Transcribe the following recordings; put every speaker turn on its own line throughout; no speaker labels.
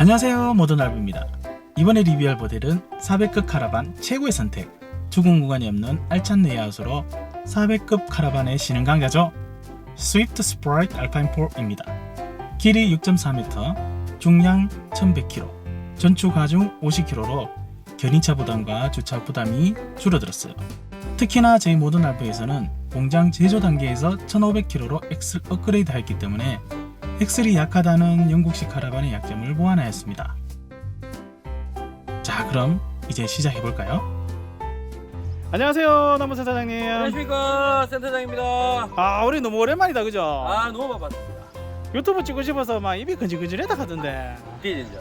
안녕하세요 모던알브입니다. 이번에 리뷰할 모델은 400급 카라반 최고의 선택. 주공 구간이 없는 알찬 레이아웃으로 400급 카라반의 신흥 강자죠. 스위프트 스프라이트 알파인 4입니다 길이 6.4m 중량 1100kg 전축 하중 50kg로 견인차 부담과 주차 부담이 줄어들었어요. 특히나 저희 모던알브에서는 공장 제조 단계에서 1500kg로 엑셀 업그레이드 했기 때문에 엑셀이 약하다는 영국식 카라반의 약점을 보완하였습니다. 자, 그럼 이제 시작해 볼까요? 안녕하세요, 남은 사장님.
안녕하십니까 센터장입니다.
아, 우리 너무 오랜만이다, 그죠?
아 너무 바빴습니다.
유튜브 찍고 싶어서 막 입이 근질근질했다 하던데.
디진저.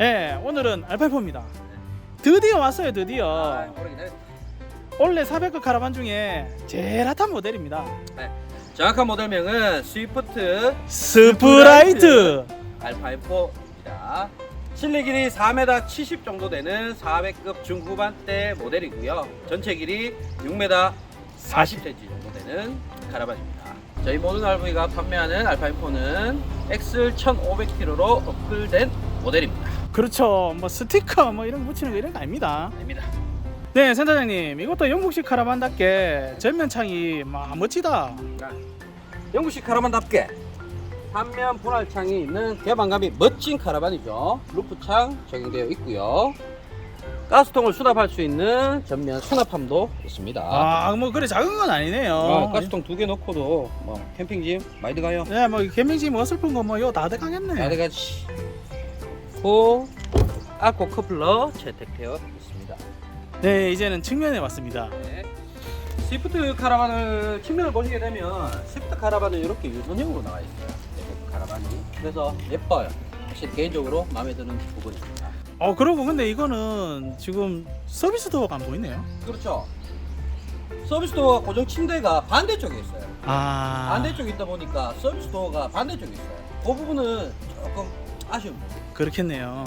예, 오늘은 알파이포입니다. 드디어 왔어요, 드디어.
아 오래 기다렸.
원래 400급 카라반 중에 제일 핫한 모델입니다.
정확한 모델명은 스위프트
스프라이트.
알파4입니다. 실내 길이 4m 70 정도 되는 400급 중후반대 모델이고요. 전체 길이 6m 40cm 정도 되는 카라반입니다. 저희 모든 RV가 판매하는 알파4는 엑셀 1500kg로 업글된 모델입니다.
그렇죠. 뭐 스티커 뭐 이런 거 붙이는 거 이런 거 아닙니다.
아닙니다.
네, 센터장님. 이것도 영국식 카라반답게 전면창이 막 멋지다.
영국식 카라반답게 한면 분할창이 있는 개방감이 멋진 카라반이죠. 루프창 적용되어 있고요. 가스통을 수납할 수 있는 전면 수납함도 있습니다.
아, 뭐 그래 작은 건 아니네요.
어, 가스통 두 개 넣고도 뭐 캠핑짐 많이 들어가요.
네, 뭐 개명지 뭐 어설픈 거뭐 이거 다 들어가겠네.
여러 가지. 고 아코 커플러 채택되어 있습니다.
네, 이제는 측면에 왔습니다.
네. 스위프트 카라반을 측면을 보시게 되면 스위프트 카라반은 이렇게 유선형으로 나와 있어요. 네, 카라반이. 그래서 예뻐요. 사실 개인적으로 마음에 드는 부분입니다.
어, 그러고 근데 이거는 지금 서비스 도어가 안 보이네요.
그렇죠. 서비스 도어가 고정 침대가 반대쪽에 있어요.
아.
반대쪽에 있다 보니까 서비스 도어가 반대쪽에 있어요. 그 부분은 조금 아쉬웁니다.
그렇겠네요.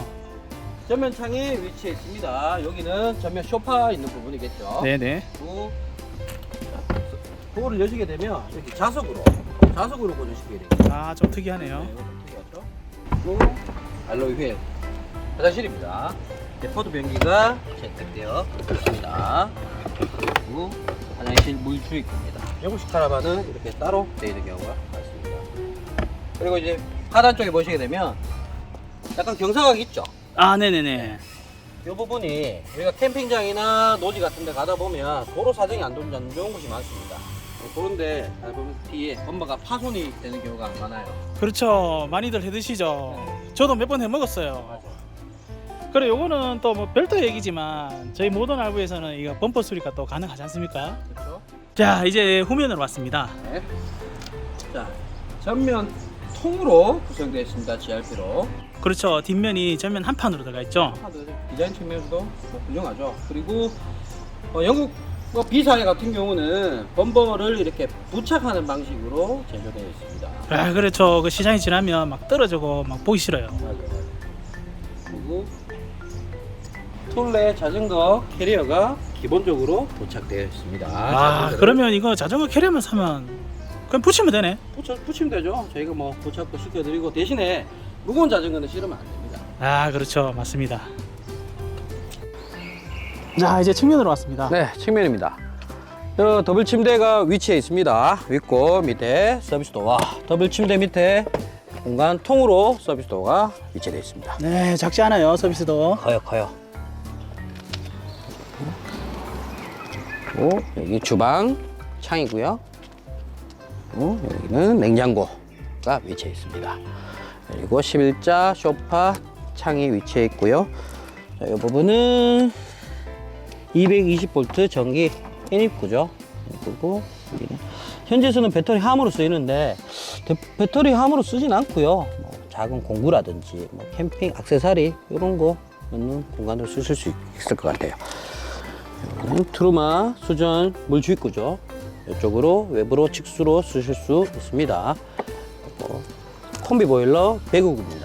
전면 창이 위치해 있습니다. 여기는 전면 소파 있는 부분이겠죠.
네, 네.
그리고 도어를 여시게 되면 이렇게 자석으로 자석으로 고정시켜야 되겠죠.
아, 좀 특이하네요.
네. 그리고 알로이 휠 화장실입니다. 데포드 변기가 채택되어 있습니다. 그리고 화장실 물 주입구입니다. 영국식 카라반은 이렇게 따로 되어 있는 경우가 많습니다. 그리고 이제 하단 쪽에 보시게 되면 약간 경사각이 있죠.
아, 네, 네, 네.
이 부분이 우리가 캠핑장이나 노지 같은 데 가다 보면 도로 사정이 안 좋은 곳이 많습니다. 그런데 가다 보면 뒤에 엄마가 파손이 되는 경우가 많아요.
그렇죠. 많이들 해 드시죠. 저도 몇 번 해 먹었어요. 그래 요거는 또 뭐 별도 얘기지만 저희 모던 알부에서는 이거 범퍼 수리가 또 가능하지 않습니까?
그렇죠?
자 이제 후면으로 왔습니다.
네. 자, 전면 통으로 구성되어 있습니다. GRP로.
그렇죠 뒷면이 전면 한 판으로 들어가 있죠.
디자인 측면에서도 뭐 훌륭하죠. 그리고 어, 영국 뭐 B사례 같은 경우는 범버를 이렇게 부착하는 방식으로 제조되어 있습니다.
아 그렇죠 그 시장이 지나면 막 떨어지고 막 보기 싫어요.
그리고 툴레 자전거 캐리어가 기본적으로 도착되어 있습니다.
아
자전거를
그러면 이거 자전거 캐리어만 사면 그냥 붙이면 되네.
붙여, 붙이면 되죠. 저희가 뭐 도착도 시켜드리고 대신에 무거운 자전거는 실으면 안 됩니다.
아 그렇죠 맞습니다. 자 이제 측면으로 왔습니다.
네, 측면입니다. 저 더블 침대가 위치해 있습니다. 윗고 밑에 서비스 도어, 더블 침대 밑에 공간 통으로 서비스 도어가 위치되어 있습니다.
네 작지 않아요 서비스도.
커요, 커요. 그리고 여기 주방 창이고요. 그리고 여기는 냉장고가 위치해 있습니다. 그리고 11자 소파 창이 위치해 있고요. 자, 이 부분은 220V 전기 인입구죠. 그리고 여기는 현재에서는 배터리 함으로 쓰이는데 대- 배터리 함으로 쓰진 않고요. 뭐 작은 공구라든지 뭐 캠핑 액세서리 이런 거 넣는 공간으로 쓰실 수 있을 것 같아요. 트루마 수전 물 주입구죠. 이쪽으로 외부로 직수로 쓰실 수 있습니다. 콤비 보일러 배구구입니다.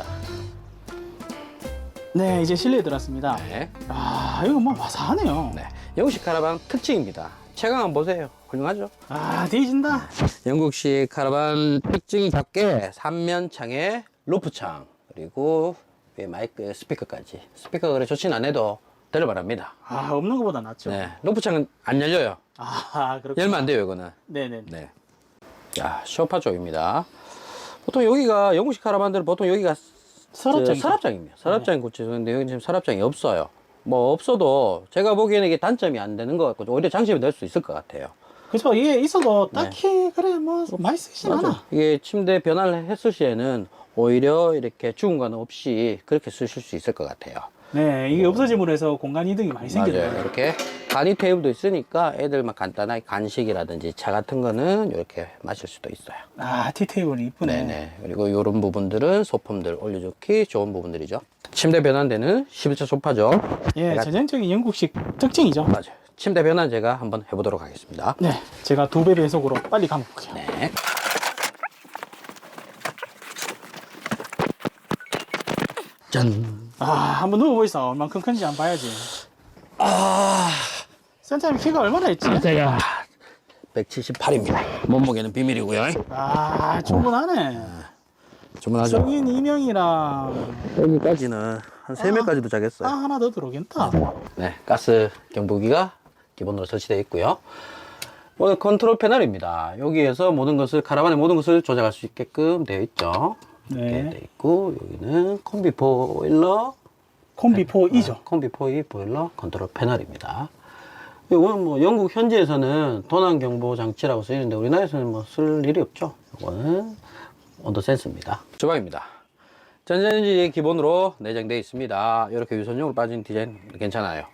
네 이제 실내에 들어왔습니다.
네.
아 이거 뭐 화사하네요.
네. 영국식 카라반 특징입니다. 체감 한번 보세요. 훌륭하죠?
아 뒤진다.
영국식 카라반 특징답게 삼면 창에 로프 창 그리고 이 마이크 스피커까지. 스피커가 그래 좋진 않아도 들을만합니다.
아 없는 것보다 낫죠.
네. 로프 창은 안 열려요.
아 그렇군.
열면 안 돼요, 이거는.
네네.
네. 자, 쇼파 쪽입니다. 보통 여기가 영국식 카라반들은 보통 여기가
서랍장이죠.
저 서랍장입니다. 서랍장이 고치는데 여기 지금 서랍장이 없어요. 뭐 없어도 제가 보기에는 이게 단점이 안 되는 것 같고 오히려 장점이 될 수 있을 것 같아요.
그죠. 이게 있어도 딱히 그래 뭐 많이 쓰진 않아.
네. 이게 침대 변화를 했을 시에는 오히려 이렇게 건 없이 그렇게 쓰실 수 있을 것 같아요.
네, 이게 없어짐으로 해서 공간 이득이 많이
맞아요.
생겨요.
이렇게 간이 테이블도 있으니까 애들 막 간단하게 간식이라든지 차 같은 거는 이렇게 마실 수도 있어요.
아, 티테이블이 이쁘네.
네네. 그리고 이런 부분들은 소품들 올려주기 좋은 부분들이죠. 침대 변환대는 11차 소파죠.
예,
제가-
전형적인 영국식 특징이죠.
맞아요. 침대 변환 제가 한번 해보도록 하겠습니다.
네, 제가 두 배 배속으로 빨리 감아볼게요.
네. 짠.
아, 한번 누워보이소. 얼만큼 큰지 한번 봐야지.
아,
센터님 키가 얼마나 있지?
제가 178입니다. 몸무게는 비밀이고요.
아, 충분하네.
주문하죠.
성인 이명이랑
여기까지는 한 3명까지 도착했어요.
아, 하나 더 들어오겠다.
네, 가스 경보기가 기본으로 설치되어 있고요. 오늘 컨트롤 패널입니다. 여기에서 모든 것을 카라반의 모든 것을 조작할 수 있게끔 되어 있죠. 이렇게
네.
되어 있고 여기는 콤비 보일러,
콤비4이죠.
콤비 포이 보일러 컨트롤 패널입니다. 이거는 뭐 영국 현지에서는 도난 경보 장치라고 쓰이는데 우리나라에서는 뭐 쓸 일이 없죠. 이거는 온도 센서입니다. 주방입니다. 전자레인지 기본으로 내장되어 있습니다. 이렇게 유선용으로 빠진 디자인 괜찮아요.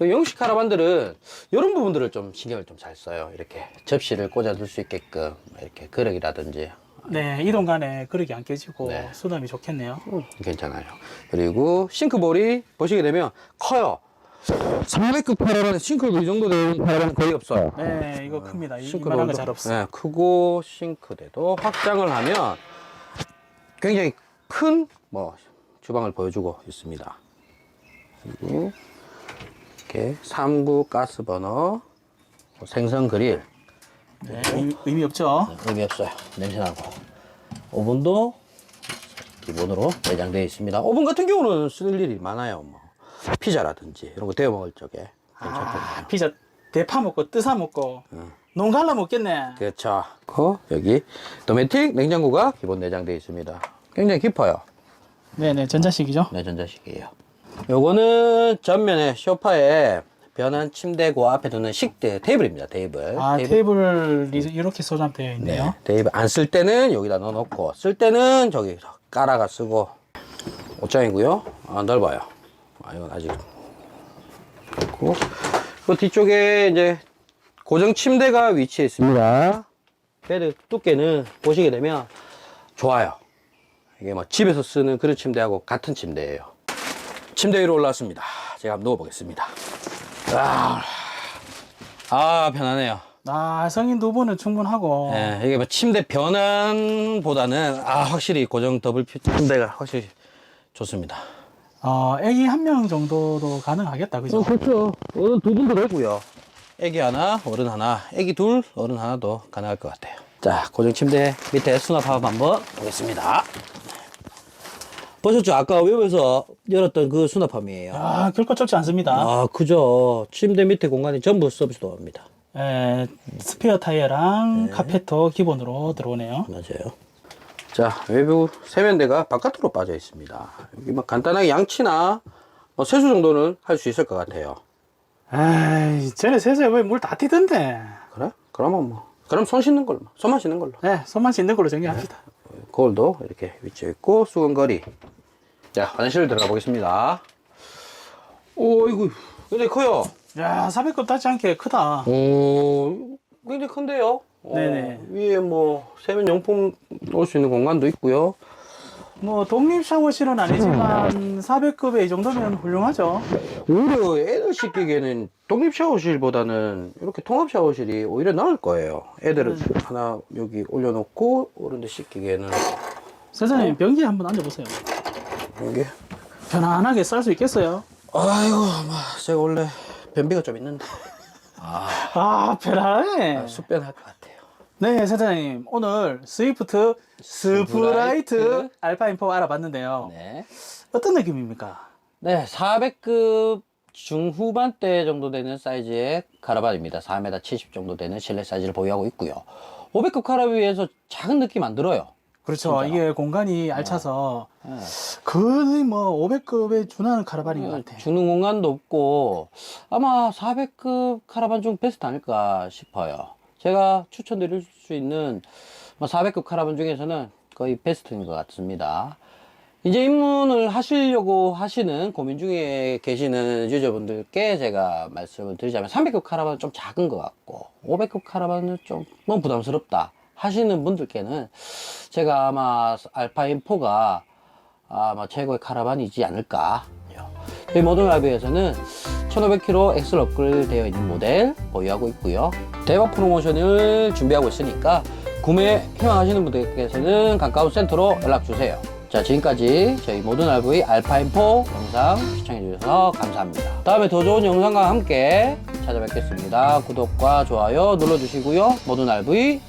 영식 카라반들은 이런 부분들을 좀 신경을 좀 잘 써요. 이렇게 접시를 꽂아둘 수 있게끔 이렇게 그릇이라든지
네, 이동 간에 그릇이 안 깨지고
네.
수납이 좋겠네요.
음, 괜찮아요. 그리고 싱크볼이 보시게 되면 커요. 400급 카라반에 싱크볼 이 정도 되는 카라반은 거의 없어요.
네, 이거 큽니다. 이- 이만한 거잘 없어요.
네, 크고 싱크대도 확장을 하면 굉장히 큰 뭐 주방을 보여주고 있습니다. 그리고 이렇게 3구 가스 버너, 생선 그릴
네, 의미, 의미 없죠?
의미 없어요. 냄새 나고 오븐도 기본으로 내장되어 있습니다. 오븐 같은 경우는 쓸 일이 많아요. 뭐 피자라든지 이런 거 데워 먹을 적에 괜찮거든요.
아, 피자 대파 먹고 뜨사 먹고 농 갈라 먹겠네.
그렇죠. 그 여기 도메틱 냉장고가 기본 내장되어 있습니다. 굉장히 깊어요.
네네, 전자식이죠?
네, 전자식이에요. 요거는 전면에 소파에 변한 침대 그 앞에 두는 식대 테이블입니다. 테이블.
아, 테이블 이 이렇게 소장되어
네,
있네요.
테이블 안 쓸 때는 여기다 넣어놓고 쓸 때는 저기 깔아가 쓰고 옷장이고요. 아, 넓어요. 아, 이건 아직 그렇고 그 뒤쪽에 이제 고정 침대가 위치해 있습니다. 베드 두께는 보시게 되면 좋아요. 이게 뭐 집에서 쓰는 그런 침대하고 같은 침대예요. 침대 위로 올라왔습니다. 제가 한번 누워보겠습니다. 아, 아 편하네요.
아, 성인 두 분은 충분하고.
예, 이게 뭐 침대 변환보다는 아 확실히 고정 더블 피- 침대가 확실히 좋습니다.
어, 애기 한 명 정도도 가능하겠다, 그죠?
그렇죠. 어른 두 분도 되고요. 애기 하나, 어른 하나, 애기 둘, 어른 하나도 가능할 것 같아요. 자, 고정 침대 밑에 수납합 한번 보겠습니다. 보셨죠? 아까 외부에서 열었던 그 수납함이에요.
아, 결코 적지 않습니다.
아, 그죠. 침대 밑에 공간이 전부 서비스도 합니다.
에, 스페어 타이어랑 카페터 기본으로 들어오네요.
맞아요. 자, 외부 세면대가 바깥으로 빠져 있습니다. 여기 뭐 간단하게 양치나 뭐 세수 정도는 할 수 있을 것 같아요.
에이, 전에 세수에 왜 물 다 튀던데.
그래? 그러면 뭐. 그럼 손 씻는 걸로. 손만 씻는 걸로.
네, 손만 씻는 걸로 정리합시다.
거울도 이렇게 위치해 있고, 수건거리. 자, 화장실 들어가 보겠습니다. 오, 이거 굉장히 커요.
야, 400급 닿지 않게 크다.
오, 굉장히 큰데요? 어,
네네.
위에 뭐, 세면용품 놓을 수 있는 공간도 있고요.
뭐, 독립 샤워실은 아니지만 400급에 이 정도면 훌륭하죠.
오히려 애들 씻기에는 독립 샤워실보다는 이렇게 통합 샤워실이 오히려 나을 거예요. 애들은 하나 여기 올려놓고 어른들 씻기에는
선생님, 변기에 한번 앉아보세요.
이게
편안하게 쌀 수 있겠어요?
아이고 뭐 제가 원래 변비가 좀 있는데
아, 편안해.
숙변할 것 같아 요.
네, 사장님. 오늘 스위프트 스프라이트
스프라이트.
알파인포 알아봤는데요.
네.
어떤 느낌입니까?
네, 400급 중후반대 정도 되는 사이즈의 카라반입니다. 4m 70 정도 되는 실내 사이즈를 보유하고 있고요. 500급 카라반에 비해서 작은 느낌 안 들어요.
그렇죠.
진짜로.
이게 공간이 알차서
네.
거의 뭐 500급에 준하는 카라반인 것 같아.
주는 공간도 없고 아마 400급 카라반 중 베스트 아닐까 싶어요. 제가 추천드릴 수 있는 400급 카라반 중에서는 거의 베스트인 것 같습니다. 이제 입문을 하시려고 하시는 고민 중에 계시는 유저분들께 제가 말씀을 드리자면 300급 카라반은 좀 작은 것 같고 500급 카라반은 좀 너무 부담스럽다 하시는 분들께는 제가 아마 알파인4가 아마 최고의 카라반이지 않을까. 저희 모든 라이브에서는 1500km 엑셀 업글 되어 있는 모델 보유하고 있고요. 대박 프로모션을 준비하고 있으니까 구매 희망하시는 분들께서는 가까운 센터로 연락 주세요. 자, 지금까지 저희 모든 RV 알파인4 영상 시청해주셔서 감사합니다. 다음에 더 좋은 영상과 함께 찾아뵙겠습니다. 구독과 좋아요 눌러주시고요. 모든 RV